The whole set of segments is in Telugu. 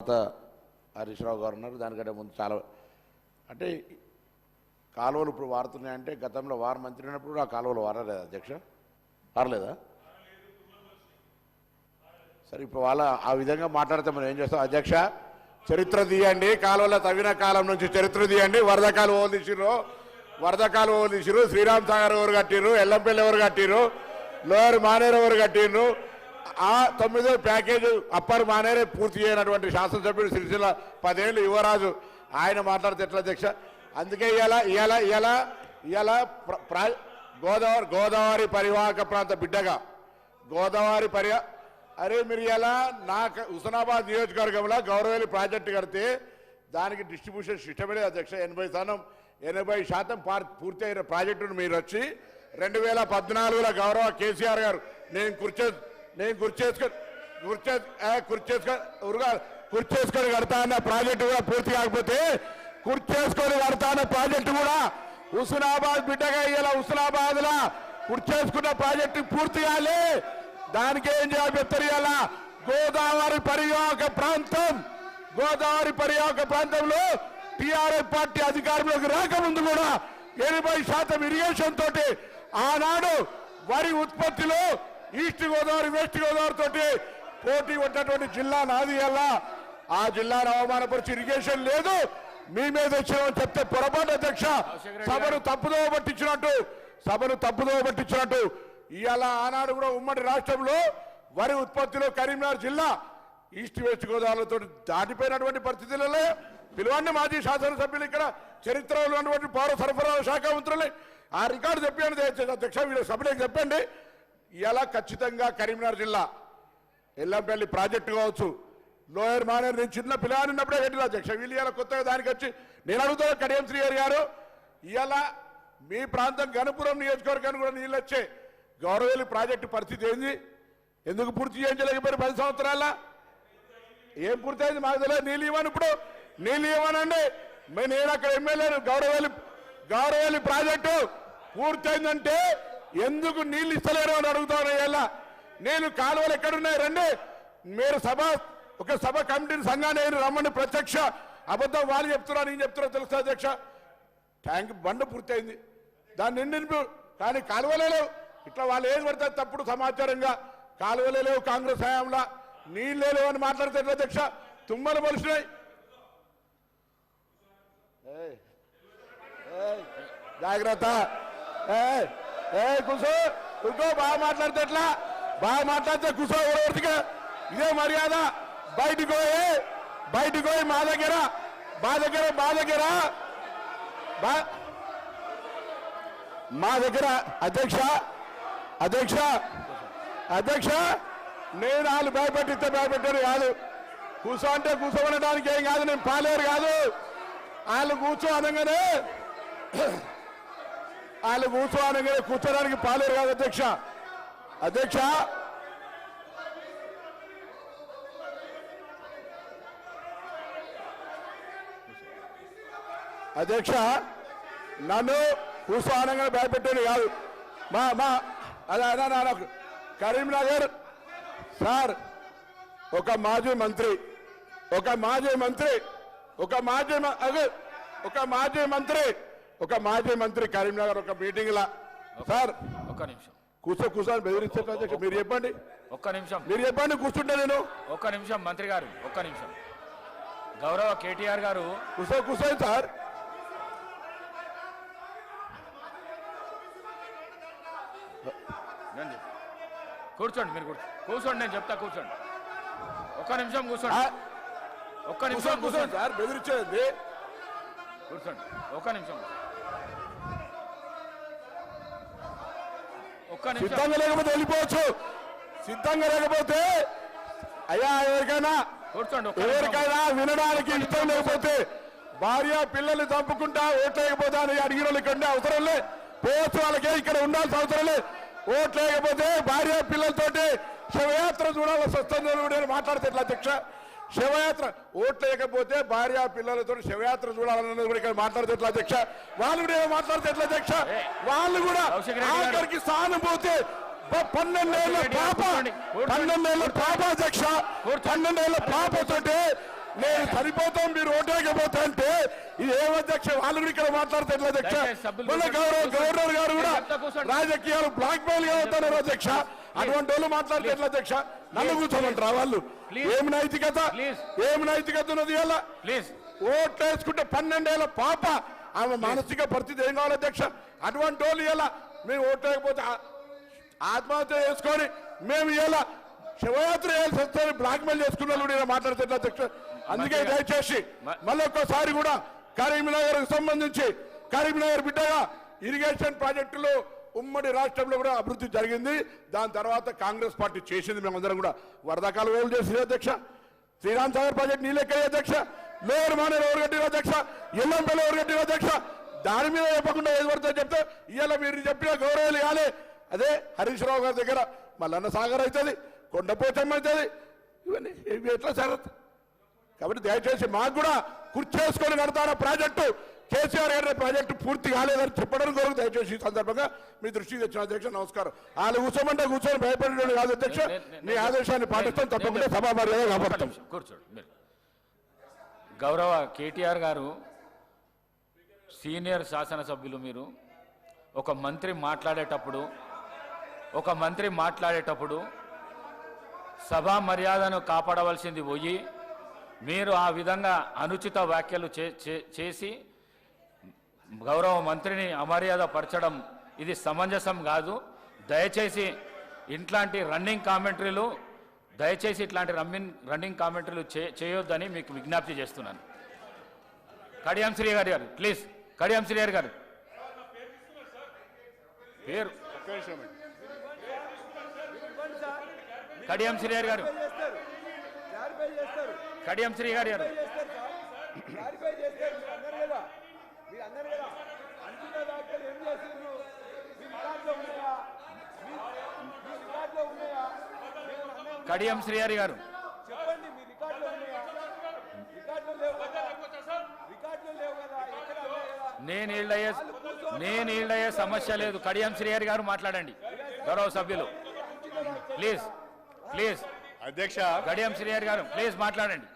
తర్వాత హరీష్ రావు గారు ఉన్నారు. దానికంటే ముందు చాలా అంటే కాలువలు ఇప్పుడు వారుతున్నాయంటే గతంలో వారు మంత్రి ఉన్నప్పుడు కూడా ఆ కాలువలు వారలేదా అధ్యక్ష? వారలేదా? సరే ఇప్పుడు వాళ్ళ ఆ విధంగా మాట్లాడితే మనం ఏం చేస్తాం? అధ్యక్ష చరిత్ర తీయండి. కాలువల తవ్విన కాలం నుంచి చరిత్ర తీయండి. వరద కాలువ తీసిర్రు? వరద కాలువ తీసిర్రు? శ్రీరామ్ సాగర్ ఎవరు కట్టిర్రు? ఎల్లంపల్లి ఎవరు కట్టిర్రు? లోయర్ మానేరు ఎవరు కట్టిర్రు? ఆ తొమ్మిదో ప్యాకేజ్ అప్పర్ మానేరే పూర్తి చేయనటువంటి శాసనసభ్యుడు సిరిసిల్ల పదేళ్ళు యువరాజు. ఆయన మాట్లాడితే ఎట్లా అధ్యక్ష? అందుకే ఇవాళ ఇవాళ ఇవాళ ఇవాళ ప్ర- ప్రా- గోదావరి గోదావరి పరివాహక ప్రాంత బిడ్డగా. గోదావరి పర్యా అరే మీరు ఇలా నాకు హుస్నాబాద్ నియోజకవర్గంలో గౌరవేలి ప్రాజెక్టు కడితే దానికి డిస్ట్రిబ్యూషన్ సిస్టమే లేదు అధ్యక్ష. ఎనభై శాతం ఎనభై శాతం పూర్తి అయిన ప్రాజెక్టును మీరు వచ్చి రెండు వేల పద్నాలుగులో గౌరవ కేసీఆర్ గారు నేను కూర్చో నేను గుర్తు కుర్చే గుర్తు చేసుకొని గుర్తు చేసుకొని కడతా అన్న ప్రాజెక్టు కూడా పూర్తి కాకపోతే కుర్చేసుకొని కడతా అన్న ప్రాజెక్టు కూడా హుస్నాబాద్ బిడ్డగా ఇలా హుస్నాబాద్ లా కుర్చేసుకున్న ప్రాజెక్టు పూర్తి కాలే. దానికి ఏం చేయాలి చెప్తారు గోదావరి పరియోగ ప్రాంతం గోదావరి పరియోగ ప్రాంతంలో టిఆర్ఎస్ పార్టీ అధికారంలోకి రాకముందు కూడా ఎనభై శాతం ఇరిగేషన్ తోటి ఆనాడు వరి ఉత్పత్తిలో ఈస్ట్ గోదావరి వెస్ట్ గోదావరి తోటి పోటీ ఉన్నటువంటి జిల్లా నాది అలా. ఆ జిల్లాను అవమానపరిచి ఇరిగేషన్ లేదు. మీ మీద వచ్చామని చెప్తే పొరపాటు అధ్యక్ష. సభను తప్పుదోవ పట్టించినట్టు సభను తప్పుదోవ పట్టించినట్టు. ఇవాళ ఆనాడు కూడా ఉమ్మడి రాష్ట్రంలో వరి ఉత్పత్తిలో కరీంనగర్ జిల్లా ఈస్ట్ వెస్ట్ గోదావరితో దాటిపోయినటువంటి పరిస్థితులలో పిలవండి మాజీ శాసనసభ్యులు ఇక్కడ చరిత్రలో ఉన్నటువంటి పౌర సరఫరాల శాఖ మంత్రులే. ఆ రికార్డు చెప్పండి దయచేసి అధ్యక్ష వీళ్ళ సభ్యులకు చెప్పండి. ఇలా ఖచ్చితంగా కరీంనగర్ జిల్లా ఎల్లంపల్లి ప్రాజెక్టు కావచ్చు. లోయర్ మానేర్ నేను చిన్న పిల్లగాని ఉన్నప్పుడే కట్టిన అధ్యక్ష వీళ్ళు ఇలా కొత్తగా దానికి వచ్చి నేను అడుగుతా కడియం శ్రీహరి గారు ఇలా మీ ప్రాంతం గణపురం నియోజకవర్గానికి కూడా నీళ్ళు వచ్చే గౌరవేలి ప్రాజెక్టు పరిస్థితి ఏంది? ఎందుకు పూర్తి చేయించలేకపోయారు పది సంవత్సరాల? ఏం పూర్తయింది మాకు తెలియదు. నీళ్ళు ఇవ్వను ఇప్పుడు. నీళ్ళు ఇవ్వనండి. మే- నేను అక్కడ ఎమ్మెల్యేను. గౌరవేలి గౌరవేలి ప్రాజెక్టు పూర్తయిందంటే ఎందుకు నీళ్ళు ఇస్తలేరు అని అడుగుతాను ఇలా నేను కాలువలు ఎక్కడున్నాయి? రండి. మీరు సభ ఒక సభ కమిటీని సంఘాన్ని అయిన రమ్మని ప్రత్యక్ష అబద్ధం వాళ్ళు చెప్తున్నా నేను చెప్తున్నా తెలుసా అధ్యక్ష. ట్యాంక్ బండ పూర్తయింది. దాన్ని నిండి కానీ కాలువలే లేవు. ఇట్లా వాళ్ళు ఏం పడతారు తప్పుడు సమాచారంగా. కాలువలే లేవు కాంగ్రెస్ హయాంలో. నీళ్ళే లేవు అని మాట్లాడితే అధ్యక్ష? తుమ్మలు మలిసినాయి జాగ్రత్త. ఏ ఏ కుసో. కూర్చో బాగా మాట్లాడితే ఎట్లా? బాగా మాట్లాడితే కూసో ఎవరికి ఇదే మర్యాద. బయటికి పోయి బయటికి పోయి మా దగ్గర. మా దగ్గర మా దగ్గర. బా- మా దగ్గర అధ్యక్ష అధ్యక్ష అధ్యక్ష. నేను వాళ్ళు భయపెట్టిస్తే భయపెట్టారు కాదు. కూర్చో అంటే కూర్చోబడడానికి ఏం కాదు నేను పాలేరు కాదు. వాళ్ళు కూర్చో అనగానే వాళ్ళు కూర్చో కూర్చోడానికి పాలేరు కాదు అధ్యక్ష. అధ్యక్ష. అధ్యక్ష నన్ను కూర్చో భయపెట్టేది కాదు. మా మా అదే కరీంనగర్ సార్ ఒక మాజీ మంత్రి ఒక మాజీ మంత్రి ఒక మాజీ మ- అదే ఒక మాజీ మంత్రి. ఒక మాజీ మంత్రి కరీంనగర్ ఒక మీటింగ్ లా. సార్ ఒక్క నిమిషం. కూర్చో కూర్చొని అధ్యక్ష మీరు చెప్పండి. ఒక్క నిమిషం. మీరు చెప్పండి కూర్చుంటే నేను. ఒక్క నిమిషం మంత్రి గారు ఒక్క నిమిషం. గౌరవ కేటీఆర్ గారు. కూర్చో కూర్చోండి సార్. కూర్చోండి మీరు కూర్చో కూర్చోండి నేను చెప్తా కూర్చోండి. ఒక్క నిమిషం కూర్చోండి. ఒక్క నిమిషం కూర్చోండి కూర్చోండి. సార్ బెదిరించేది. కూర్చోండి ఒక్క నిమిషం ఒక్క నిమిషం సిద్ధంగా లేకపోతే వెళ్ళిపోవచ్చు. సిద్ధంగా లేకపోతే అయ్యా ఎవరికైనా ఎవరికైనా వినడానికి ఇష్టం లేకపోతే భార్య పిల్లల్ని చంపుకుంటా ఓట్లేకపోతే అని అడిగిన వాళ్ళు ఇక్కడ ఉండే అవసరం లే. పోవచ్చు వాళ్ళకి ఇక్కడ ఉండాల్సిన అవసరం లే. ఓట్లేకపోతే భార్య పిల్లలతోటి శివయాత్ర అని నేను మాట్లాడితే ఎట్లా అధ్యక్ష? శివయాత్ర ఓట్లేకపోతే భార్య పిల్లలతో శివయాత్ర చూడాలన్నది కూడా ఇక్కడ మాట్లాడితే ఎట్లా అధ్యక్ష? వాళ్ళు కూడా మాట్లాడితే ఎట్లా అధ్యక్ష? వాళ్ళు కూడా. ఆఖరికి సానుభూతి. పన్నెండేళ్ళ పాప. పన్నెండేళ్ళ పాప అధ్యక్ష. పన్నెండేళ్ళ పాపతోటి నేను చనిపోతాం మీరు ఓటేకపోతా అంటే ఇది ఏం అధ్యక్ష వాళ్ళు కూడా ఇక్కడ మాట్లాడితే ఎట్లా అధ్యక్ష. గౌరవ గవర్నర్ గారు కూడా. రాజకీయాలు బ్లాక్ మెయిల్గా అవుతున్నారు అధ్యక్ష. అటువంటి వాళ్ళు మాట్లాడితే ఎట్లా అధ్యక్ష. నన్ను కూర్చోమంటారా వాళ్ళు? Please. ఏం నైతికత? Please. ఏం నైతికత ఉన్నది ఇలా ప్లీజ్ ఓట్లు వేసుకుంటే పన్నెండేళ్ళ పాప ఆమె మానసిక పరిస్థితి ఏం కావాలి అధ్యక్ష అటువంటి వాళ్ళు ఇలా మేము ఓట్లు వేయకపోతే ఆ- ఆత్మహత్య చేసుకొని మేము ఇలా శివయాత్ర చేయాల్సి వస్తే బ్లాక్ మెయిల్ చేసుకున్న వాళ్ళు కూడా ఇలా మాట్లాడితే ఎట్లా అధ్యక్ష. అందుకే. దయచేసి మ- మళ్ళీ ఒక్కసారి కూడా కరీంనగర్ సంబంధించి కరీంనగర్ బిడ్డగా ఇరిగేషన్ ప్రాజెక్టులు ఉమ్మడి రాష్ట్రంలో కూడా అభివృద్ధి జరిగింది. దాని తర్వాత కాంగ్రెస్ పార్టీ చేసింది. మేమందరం కూడా వరదకాలు వేలు చేసింది అధ్యక్ష. శ్రీరామ్ సాగర్ ప్రాజెక్ట్ నీళ్ళెక్కే అధ్యక్ష. లోయర్ మానేరు ఎవరు కట్టిన అధ్యక్ష? ఎల్లంపల్లి ఎవరు కట్టిన అధ్యక్ష? దాని మీద చెప్పకుండా ఏది పడుతుందో చెప్తే ఇవాళ మీరు చెప్పిన గౌరవాలు ఇవ్వాలి అదే హరీష్ రావు గారి దగ్గర మల్లన్న సాగర్ అవుతుంది కొండపోచమ్మ అవుతుంది. ఇవన్నీ ఇవి ఎట్లా జరుగుతుంది కాబట్టి దయచేసి మాకు కూడా కుర్చేసుకొని కడతాన ప్రాజెక్టు? కేసీఆర్ గారి ప్రాజెక్టు పూర్తి కాలేదని చెప్పడం కొరకు దయచేసి ఈ సందర్భంగా మీ దృష్టికి తెచ్చిన అధ్యక్ష నమస్కారం. వాళ్ళు కూర్చోమంటే కూర్చొని భయపడేవాడు కాదు అధ్యక్ష. నే- ఆదేశాన్ని పాటిస్తాం తప్పకుండా సభా మర్యాద కాపాడతాం కూర్చోండి గౌరవ కేటీఆర్ గారు సీనియర్ శాసనసభ్యులు మీరు ఒక మంత్రి మాట్లాడేటప్పుడు ఒక మంత్రి మాట్లాడేటప్పుడు సభా మర్యాదను కాపాడవలసింది పోయి మీరు ఆ విధంగా అనుచిత వ్యాఖ్యలు చే- చే- చేసి గౌరవ మంత్రిని అమర్యాద పరచడం ఇది సమంజసం కాదు. దయచేసి ఇట్లాంటి రన్నింగ్ కామెంటరీలు దయచేసి ఇట్లాంటి రన్నింగ్ రన్నింగ్ కామెంటరీలు చే చేయొద్దని మీకు విజ్ఞప్తి చేస్తున్నాను. కడియం శ్రీ గారి గారు ప్లీజ్ కడియం శ్రీ గారి. గారు పేరు. కడియం శ్రీ గారి. గారు కడియం శ్రీ గారి. గారు చేస్తారు సార్ క్లారిఫై చేస్తారు మీరు అన్నారు కదా మీరు అన్నారు కదా అంటున్న వ్యాఖ్యలు ఏం చేసిండ్రు మీ రికార్డులో ఉన్నాయా మీ మీ రికార్డులో ఉన్నాయా మీరు అన్నారు కడియం శ్రీ గారి గారు చెప్పండి మీ రికార్డులో ఉన్నాయా రికార్డులో లేవు కదా రికార్డులో లేవు కదా ఎక్కడ ఉన్నాయి? కదా? నేను ఈళ్ళయ్యే నేను ఈళ్ళయ్యే సమస్య లేదు. కడియం శ్రీహరి గారు మాట్లాడండి. గౌరవ సభ్యులు. Please please. అధ్యక్ష. కడియం శ్రీహరి గారు ప్లీజ్ మాట్లాడండి.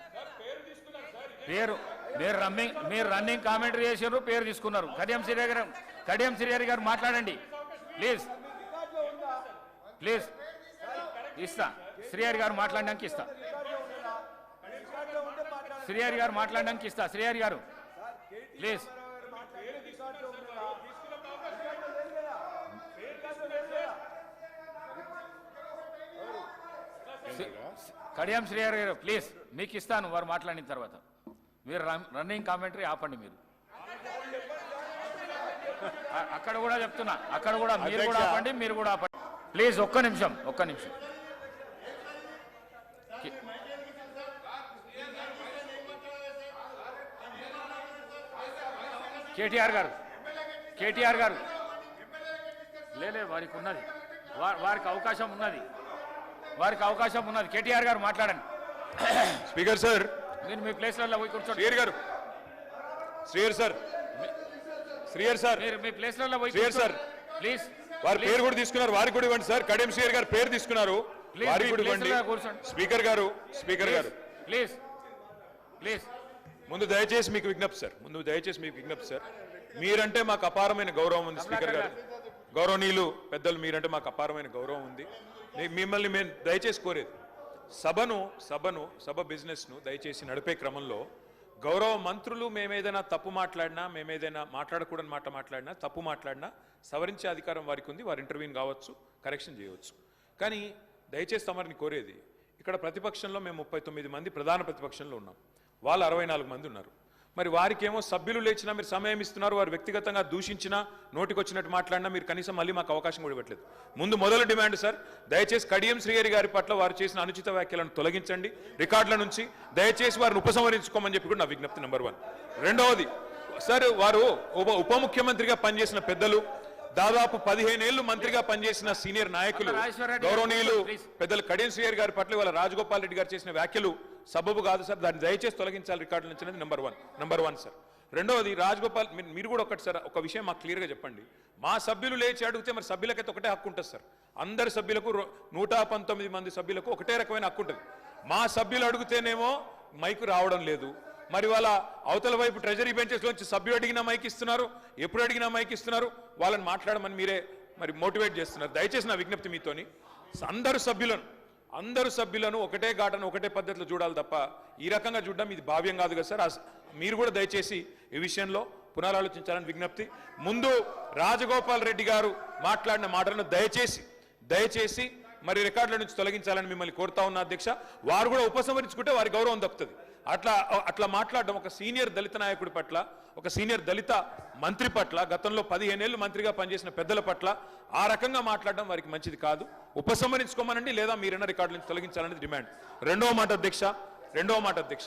పేరు మీరు రన్నింగ్ మీరు రన్నింగ్ కామెంటరీ చేసారు పేరు తీసుకున్నారు. కడియం శ్రీహరి గారు కడియం శ్రీహరి గారు మాట్లాడండి. ప్లీజ్. ప్లీజ్. ఇస్తా. శ్రీహరి గారు మాట్లాడడానికి ఇస్తా. శ్రీహరి గారు మాట్లాడడానికి ఇస్తా. శ్రీహరి గారు ప్లీజ్. కడియం శ్రీహరి గారు ప్లీజ్. మీకు ఇస్తాను వారు మాట్లాడిన తర్వాత. మీరు రన్- రన్నింగ్ కామెంటరీ ఆపండి మీరు. అక్కడ కూడా చెప్తున్నా. అక్కడ కూడా మీరు కూడా. ఆపండి మీరు కూడా ఆపండి. ప్లీజ్ ఒక్క నిమిషం ఒక్క నిమిషం. కేటీఆర్ గారు. కేటీఆర్ గారు. లేలే వారికి ఉన్నది. వారికి అవకాశం ఉన్నది. వారికి అవకాశం ఉన్నది. కేటీఆర్ గారు మాట్లాడండి. Speaker sir. మీరు మీ ప్లేస్లలో పోయి కూర్చోండి. శ్రీయర్ గారు. శ్రీయర్ సార్. శ్రీయర్ సార్. మీరు మీ ప్లేస్లలో పోయి Clear, sir. ప్లీజ్. వారి పేరు కూడా తీసుకున్నారు. వారికి కూడా ఇవ్వండి సార్. కడియం శ్రీయర్ గారు పేరు తీసుకున్నారు. వారికి కూడా ఇవ్వండి. స్పీకర్ గారు స్పీకర్ గారు. ప్లీజ్. ప్లీజ్. ముందు దయచేసి మీకు విజ్ఞప్తి సార్. ముందు దయచేసి మీకు విజ్ఞప్తి సార్. మీరంటే మాకు అపారమైన గౌరవం ఉంది స్పీకర్ గారు. గౌరవనీయులు పెద్దలు మీరంటే మాకు అపారమైన గౌరవం ఉంది. మీ- మిమ్మల్ని మేము దయచేసి కోరేది సభను సభను సభ బిజినెస్ను దయచేసి నడిపే క్రమంలో గౌరవ మంత్రులు మేమేదైనా తప్పు మాట్లాడినా మేమేదైనా మాట్లాడకూడని మాట మాట్లాడినా తప్పు మాట్లాడినా సవరించే అధికారం వారికి ఉంది వారు ఇంటర్వ్యూని కావచ్చు కరెక్షన్ చేయవచ్చు. కానీ దయచేసి తమరిని కోరేది ఇక్కడ ప్రతిపక్షంలో మేము ముప్పై తొమ్మిది మంది ప్రధాన ప్రతిపక్షంలో ఉన్నాం. వాళ్ళు అరవై నాలుగు మంది ఉన్నారు. మరి వారికేమో సభ్యులు లేచినా మీరు సమయం ఇస్తున్నారు వారు వ్యక్తిగతంగా దూషించినా నోటికొచ్చినట్టు మాట్లాడినా మీరు కనీసం మళ్ళీ మాకు అవకాశం కూడా ఇవ్వట్లేదు. ముందు మొదలు డిమాండ్ సార్ దయచేసి కడియం శ్రీహరి గారి పట్ల వారు చేసిన అనుచిత వ్యాఖ్యలను తొలగించండి. రికార్డుల నుంచి దయచేసి వారిని ఉపసంహరించుకోమని చెప్పి కూడా నా విజ్ఞప్తి నెంబర్ వన్. రెండవది సార్ వారు ఉప ఉప ముఖ్యమంత్రిగా పనిచేసిన పెద్దలు దాదాపు పదిహేనేళ్ళు మంత్రిగా పనిచేసిన సీనియర్ నాయకులు గౌరవనీయులు. పెద్దలు కడియం శ్రీయర్ గారి పట్ల వాళ్ళ రాజగోపాల్ రెడ్డి గారు చేసిన వ్యాఖ్యలు సబబు కాదు సార్ దాన్ని దయచేసి తొలగించాలి రికార్డుల నుంచి number one number one sir రెండవది రాజగోపాల్ మీరు- కూడా ఒకటి సార్ ఒక విషయం మాకు క్లియర్గా చెప్పండి. మా సభ్యులు లేచి అడిగితే మరి సభ్యులకైతే ఒకటే హక్కు ఉంటుంది సార్. అందరి సభ్యులకు నూట పంతొమ్మిది మంది సభ్యులకు ఒకటే రకమైన హక్కు ఉంటుంది. మా సభ్యులు అడిగితేనేమో మైకు రావడం లేదు. మరి వాళ్ళ అవతల వైపు ట్రెజరీ బెంచెస్ లోంచి సభ్యులు అడిగినా మైక్ ఇస్తున్నారు ఎప్పుడు అడిగినా మైక్ ఇస్తున్నారు వాళ్ళని మాట్లాడమని మీరే మరి మోటివేట్ చేస్తున్నారు. దయచేసి నా విజ్ఞప్తి మీతోని అందరు సభ్యులను అందరు సభ్యులను ఒకటే ఘాటను ఒకటే పద్ధతిలో చూడాలి తప్ప ఈ రకంగా చూడడం ఇది భావ్యం కాదు కదా సార్. మీరు కూడా దయచేసి ఈ విషయంలో పునరాలోచించాలని విజ్ఞప్తి. ముందు రాజగోపాల్ రెడ్డి గారు మాట్లాడిన మాటలను దయచేసి దయచేసి మరి రికార్డుల నుంచి తొలగించాలని మిమ్మల్ని కోరుతా ఉన్న అధ్యక్ష. వారు కూడా ఉపసంహరించుకుంటే వారి గౌరవం దక్కుతుంది అట్లా అట్లా మాట్లాడడం ఒక సీనియర్ దళిత నాయకుడి పట్ల ఒక సీనియర్ దళిత మంత్రి పట్ల గతంలో పదిహేనేళ్ళు మంత్రిగా పనిచేసిన పెద్దల పట్ల ఆ రకంగా మాట్లాడడం వారికి మంచిది కాదు. ఉపసంహరించుకోమనండి లేదా మీరన్న రికార్డుల నుంచి తొలగించాలనేది డిమాండ్. రెండవ మాట అధ్యక్ష రెండవ మాట అధ్యక్ష.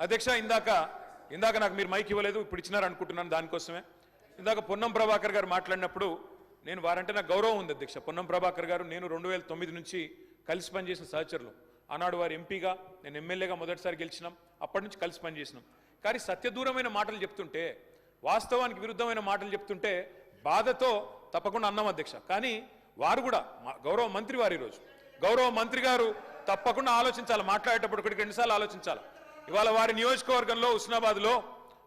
అధ్యక్ష ఇందాక ఇందాక నాకు మీరు మైక్ ఇవ్వలేదు ఇప్పుడు ఇచ్చినారు అనుకుంటున్నాను దానికోసమే. ఇందాక పొన్నం ప్రభాకర్ గారు మాట్లాడినప్పుడు నేను వారంటే నాకు గౌరవం ఉంది అధ్యక్ష. పొన్నం ప్రభాకర్ గారు నేను రెండు వేల తొమ్మిది నుంచి కలిసి పనిచేసిన సహచరులు. ఆనాడు వారు ఎంపీగా నేను ఎమ్మెల్యేగా మొదటిసారి గెలిచినాం. అప్పటి నుంచి కలిసి పనిచేసినాం. కానీ సత్యదూరమైన మాటలు చెప్తుంటే వాస్తవానికి విరుద్ధమైన మాటలు చెప్తుంటే బాధతో తప్పకుండా అన్నాం అధ్యక్ష. కానీ వారు కూడా మా గౌరవ మంత్రి వారు ఈరోజు. గౌరవ మంత్రి గారు తప్పకుండా ఆలోచించాలి. మాట్లాడేటప్పుడు ఒకటికి రెండుసార్లు ఆలోచించాలి. ఇవాళ వారి నియోజకవర్గంలో హుస్నాబాద్లో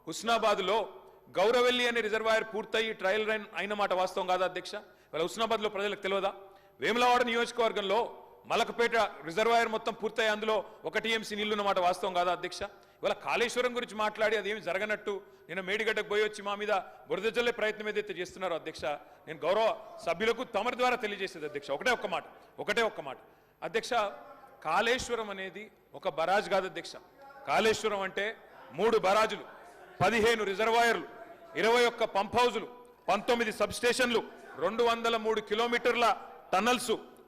హుస్నాబాద్లో గౌరవెల్లి అనే రిజర్వాయర్ పూర్తయి ట్రయల్ రైన్ అయిన మాట వాస్తవం కాదా అధ్యక్ష? ఇవాళ హుస్నాబాద్లో ప్రజలకు తెలియదా? వేములవాడ నియోజకవర్గంలో మలకపేట రిజర్వాయర్ మొత్తం పూర్తయి అందులో ఒక టీఎంసీ నీళ్ళు ఉన్నమాట వాస్తవం కాదా అధ్యక్ష? ఇవాళ కాళేశ్వరం గురించి మాట్లాడి అదేమి జరగనట్టు నేను మేడిగడ్డకు పోయి వచ్చి మా మీద బురద జల్లే ప్రయత్నం ఏదైతే చేస్తున్నారో అధ్యక్ష నేను గౌరవ సభ్యులకు తమరి ద్వారా తెలియజేసేది అధ్యక్ష ఒకటే ఒక్క మాట ఒకటే ఒక్క మాట. అధ్యక్ష కాళేశ్వరం అనేది ఒక బరాజ్ కాదు అధ్యక్ష. కాళేశ్వరం అంటే మూడు బరాజులు పదిహేను రిజర్వాయర్లు ఇరవై ఒక్క పంప్ హౌజులు పంతొమ్మిది సబ్ స్టేషన్లు రెండు వందల మూడు కిలోమీటర్ల టన్నల్సు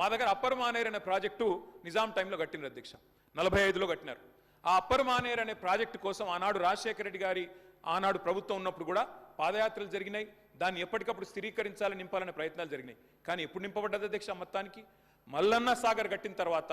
మా దగ్గర అప్పర్ మానేర్ అనే ప్రాజెక్టు నిజాం టైంలో కట్టినారు అధ్యక్ష. నలభై ఐదులో కట్టినారు. ఆ అప్పర్ మానేర్ అనే ప్రాజెక్టు కోసం ఆనాడు రాజశేఖర రెడ్డి గారి ఆనాడు ప్రభుత్వం ఉన్నప్పుడు కూడా పాదయాత్రలు జరిగినాయి. దాన్ని ఎప్పటికప్పుడు స్థిరీకరించాలని నింపాలనే ప్రయత్నాలు జరిగినాయి. కానీ ఎప్పుడు నింపబడ్డది అధ్యక్ష మొత్తానికి? మల్లన్న సాగర్ కట్టిన తర్వాత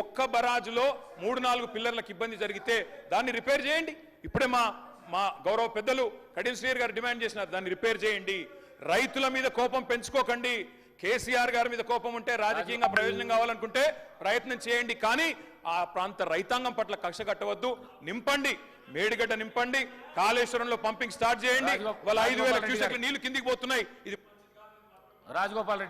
ఒక్క బరాజులో మూడు నాలుగు పిల్లర్లకు ఇబ్బంది జరిగితే దాన్ని రిపేర్ చేయండి. ఇప్పుడే మా మా గౌరవ పెద్దలు కడియం శ్రీయర్ గారు డిమాండ్ చేసినారు దాన్ని రిపేర్ చేయండి. రైతుల మీద కోపం పెంచుకోకండి. కేసీఆర్ గారి మీద కోపం ఉంటే రాజకీయంగా ప్రయోజనం కావాలనుకుంటే ప్రయత్నం చేయండి కానీ ఆ ప్రాంత రైతాంగం పట్ల కక్ష కట్టవద్దు. నింపండి మేడిగడ్డ నింపండి కాళేశ్వరంలో పంపింగ్ స్టార్ట్ చేయండి. వాళ్ళ ఐదు వేల. క్యూసెక్ల నీళ్ళు కిందికి పోతున్నాయి. ఇది రాజగోపాల్ రెడ్డి